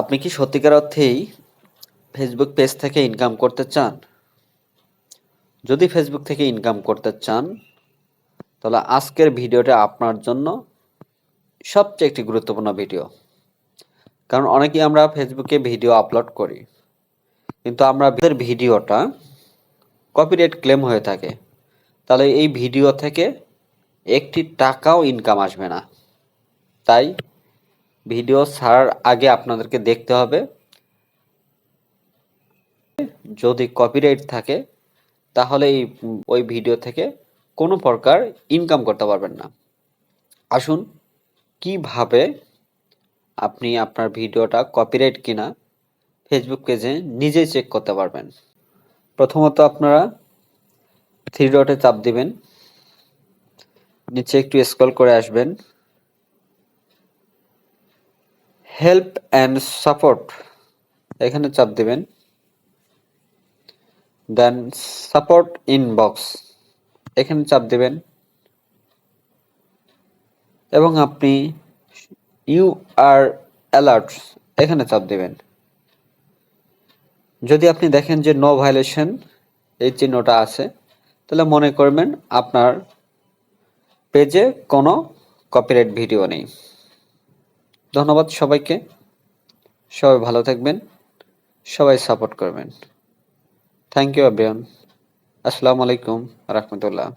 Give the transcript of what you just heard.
আপনি কি সত্যিকার অর্থেই ফেসবুক পেজ থেকে ইনকাম করতে চান? যদি ফেসবুক থেকে ইনকাম করতে চান, তাহলে আজকের ভিডিওটা আপনার জন্য সবচেয়ে একটি গুরুত্বপূর্ণ ভিডিও। কারণ অনেকেই আমরা ফেসবুকে ভিডিও আপলোড করি, কিন্তু আমরা ভিডিওটা কপিরাইট ক্লেম হয়ে থাকে। তাহলে এই ভিডিও থেকে একটি টাকাও ইনকাম আসবে না। তাই ভিডিও ছাড়ার আগে আপনাদেরকে দেখতে হবে। যদি কপিরাইট থাকে, তাহলে এই, ওই ভিডিও থেকে কোনো প্রকার ইনকাম করতে পারবেন না। আসুন, কীভাবে আপনি আপনার ভিডিওটা কপিরাইট কিনা ফেসবুক পেজে নিজেই চেক করতে পারবেন। প্রথমত আপনারা থ্রি ডটে চাপ দিবেন। নিচে একটু স্ক্রল করে আসবেন। Help and support. এখানে চাপ দিবেন। Then support inbox. এখানে চাপ দিবেন। এবং আপনি ইউ আর অ্যালার্ট, এখানে চাপ দিবেন। যদি আপনি দেখেন যে নো ভায়োলেশন, এই চিহ্নটা আছে, তাহলে মনে করবেন আপনার পেজে কোনো কপিরাইট ভিডিও নেই। ধন্যবাদ সবাইকে। সবাই ভালো থাকবেন সবাই সাপোর্ট করবেন। থ্যাংক ইউ আবিয়ান আসসালামু আলাইকুম রহমতুল্লাহ।